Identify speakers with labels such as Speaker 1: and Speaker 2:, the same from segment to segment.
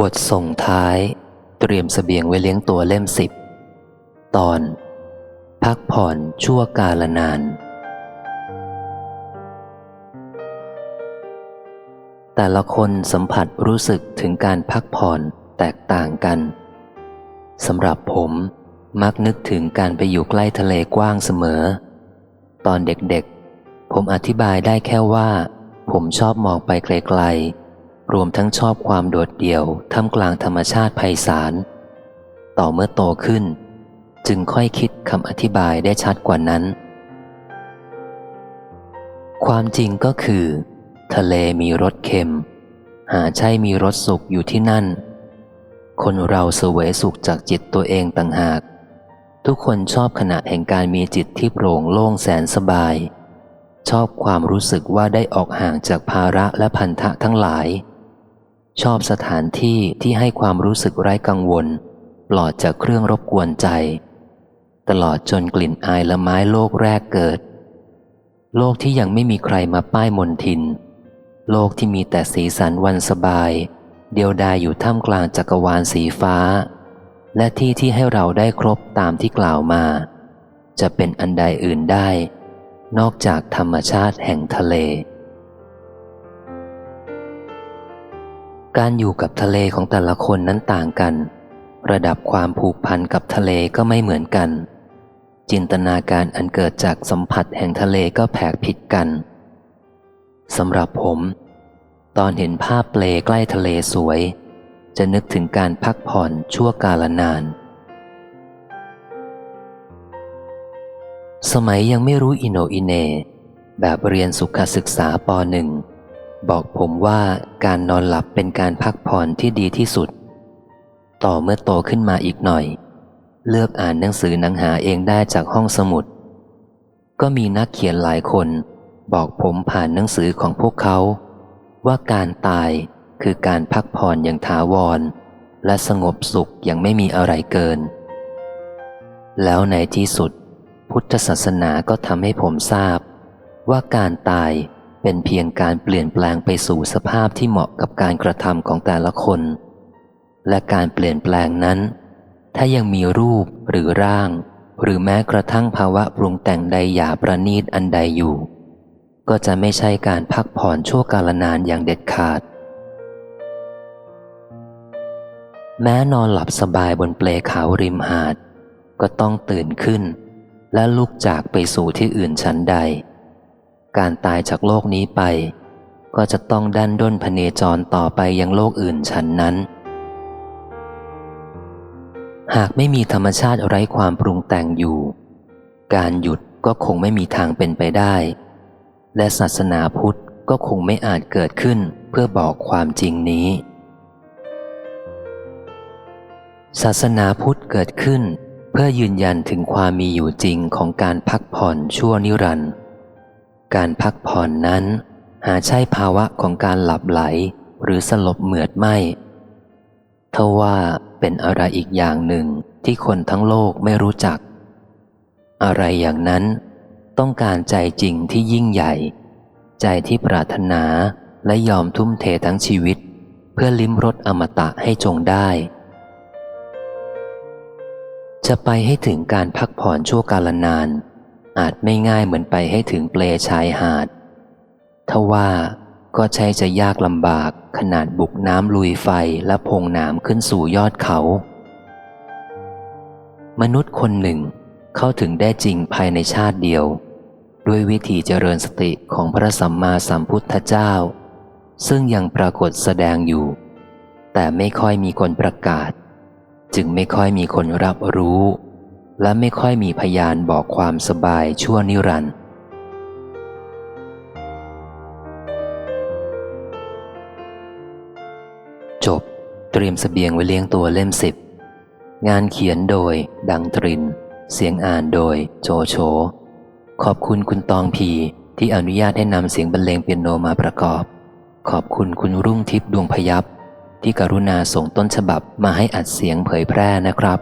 Speaker 1: บทส่งท้าย เตรียมสเสบียงไว้เลี้ยงตัวเล่มสิบ ตอน พักผ่อนชั่วกาลนาน แต่ละคนสัมผัสรู้สึกถึงการพักผ่อนแตกต่างกันสำหรับผมมักนึกถึงการไปอยู่ใกล้ทะเลกว้างเสมอ ตอนเด็กๆ ผมอธิบายได้แค่ว่า ผมชอบมองไปไกลๆ รวมทั้งชอบความโดดเดี่ยวท่ามกลางธรรมชาติไพศาล ต่อเมื่อโตขึ้น จึงค่อยคิดคำอธิบายได้ชัดกว่านั้น ความจริงก็คือ ทะเลมีรสเค็ม หาใช่มีรสสุขอยู่ที่นั่น คนเราเสวยสุขจากจิตตัวเองต่างหาก ทุกคนชอบขณะแห่งการมีจิตที่โปร่งโล่งแสนสบายชอบความรู้สึกว่าได้ออกห่างจากภาระและพันธะทั้งหลาย ชอบสถานที่ที่ให้ความรู้สึกไร้กังวล ปลอดจากเครื่องรบกวนใจ ตลอดจนกลิ่นอายละไม้โลกแรกเกิด โลกที่ยังไม่มีใครมาป้ายมนทิน โลกที่มีแต่สีสันวันสบาย เดียวดายอยู่ท่ามกลางจักรวาลสีฟ้า และที่ที่ให้เราได้ครบตามที่กล่าวมา จะเป็นอันใดอื่นได้ นอกจากธรรมชาติแห่งทะเล การอยู่กับทะเลของแต่ละคนนั้นต่างกัน ระดับความผูกพันกับทะเลก็ไม่เหมือนกัน จินตนาการอันเกิดจากสัมผัสแห่งทะเลก็แผกผิดกันสำหรับผม ตอนเห็นภาพเปลใกล้ทะเลสวย จะนึกถึงการพักผ่อนชั่วกาลนาน สมัยยังไม่รู้อิโนอิเน แบบเรียนสุขศึกษาปหนึ่ง บอกผมว่าการนอนหลับเป็นการพักผ่อนที่ดีที่สุด ต่อเมื่อโตขึ้นมาอีกหน่อย เลือกอ่านหนังสือหนังหาเองได้จากห้องสมุด ก็มีนักเขียนหลายคน บอกผมผ่านหนังสือของพวกเขา ว่าการตายคือการพักผ่อนอย่างถาวร และสงบสุขอย่างไม่มีอะไรเกิน แล้วในที่สุด พุทธศาสนาก็ทำให้ผมทราบ ว่าการตาย เป็นเพียงการเปลี่ยนแปลงไปสู่สภาพที่เหมาะกับการกระทำของแต่ละคน และการเปลี่ยนแปลงนั้น ถ้ายังมีรูปหรือร่าง หรือแม้กระทั่งภาวะปรุงแต่งใดหยาประณีตอันใดอยู่ ก็จะไม่ใช่การพักผ่อนชั่วกาลนานอย่างเด็ดขาด แม้นอนหลับสบายบนเปลขาวริมหาด ก็ต้องตื่นขึ้น และลุกจากไปสู่ที่อื่นชั้นใด การตายจากโลกนี้ไป ก็จะต้องดันด้นพเนจรต่อไปยังโลกอื่นชั้นนั้น หากไม่มีธรรมชาติไร้ความปรุงแต่งอยู่ การหยุดก็คงไม่มีทางเป็นไปได้ และศาสนาพุทธก็คงไม่อาจเกิดขึ้นเพื่อบอกความจริงนี้ ศาสนาพุทธเกิดขึ้นเพื่อยืนยันถึงความมีอยู่จริงของการพักผ่อนชั่วนิรันดร์ การพักผ่อนนั้น หาใช่ภาวะของการหลับไหลหรือสลบเหมือดไม่ทว่าเป็นอะไรอีกอย่างหนึ่งที่คนทั้งโลกไม่รู้จัก อะไรอย่างนั้นต้องการใจจริงที่ยิ่งใหญ่ ใจที่ปรารถนาและยอมทุ่มเททั้งชีวิต เพื่อลิ้มรสอมตะให้จงได้ จะไปให้ถึงการพักผ่อนชั่วกาลนาน อาจไม่ง่ายเหมือนไปให้ถึงเปลชายหาดทว่าก็ใช่จะยากลำบากขนาดบุกน้ำลุยไฟและพงน้ำขึ้นสู่ยอดเขา มนุษย์คนหนึ่งเข้าถึงได้จริงภายในชาติเดียว ด้วยวิธีเจริญสติของพระสัมมาสัมพุทธเจ้า ซึ่งยังปรากฏแสดงอยู่ แต่ไม่ค่อยมีคนประกาศ จึงไม่ค่อยมีคนรับรู้ และไม่ค่อยมีพยานบอกความสบายชั่วนิรันดร์จบเตรียมสเสบียงไว้เลี้ยงตัวเล่มสิบ งานเขียนโดย ดังตริน เสียงอ่านโดย โจโฉขอบคุณคุณตองพีที่อนุญาตให้นำเสียงบรรเลงเปียโนมาประกอบ ขอบคุณคุณรุ่งทิพย์ดวงพยับที่กรุณาส่งต้นฉบับมาให้อัดเสียงเผยแพร่นะครับ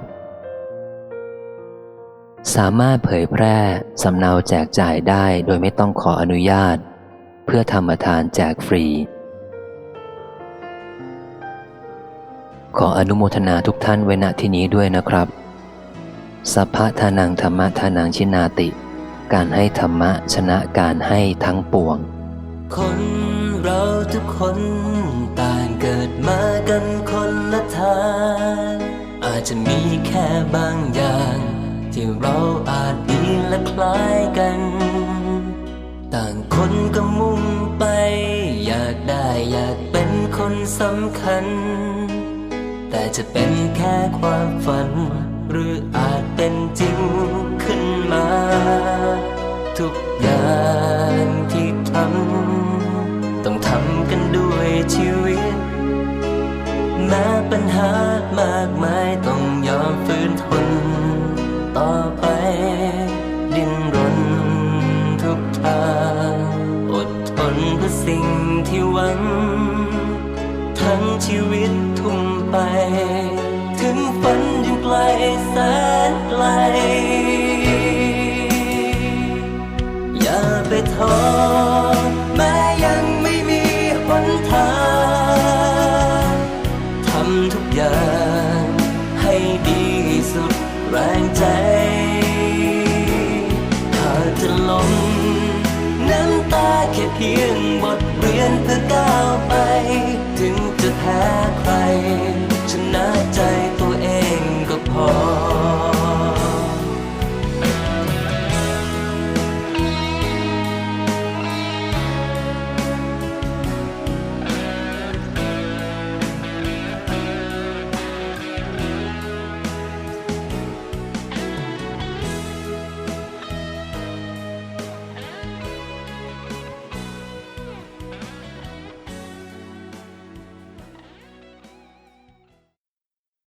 Speaker 1: สามารถเผยแพร่สำเนาแจกจ่ายได้โดยไม่ต้องขออนุญาต เพื่อธรรมทานแจกฟรี ขออนุโมทนาทุกท่านไว้ณที่นี้ด้วยนะครับ สัพพะทานังธรรมะทานังชินาติ การให้ธรรมะชนะการให้ทั้งปวง
Speaker 2: คนเราทุกคนต่างเกิดมากันคนละทางอาจจะมีแค่บางอย่าง ที่เราอาจดีและคล้ายกัน ต่างคนก็มุ่งไป อยากได้อยากเป็นคนสำคัญ แต่จะเป็นแค่ความฝัน หรืออาจเป็นจริงขึ้นมา ทุกอย่างที่ทำ นเพื่อสิ่งที่หวัง ทั้งชีวิตทุ่มไป ถึงฝันยังไกลแสนไกล อย่าไปท้อแม้ยังไม่มีหนทางทำทุกอย่างให้ดีสุดแรงใจหากจะล้ม เพียงบทเรียนเพื่อก้าวไป ถึงจะแพ้ใคร ชนะใจตัวเองก็พอ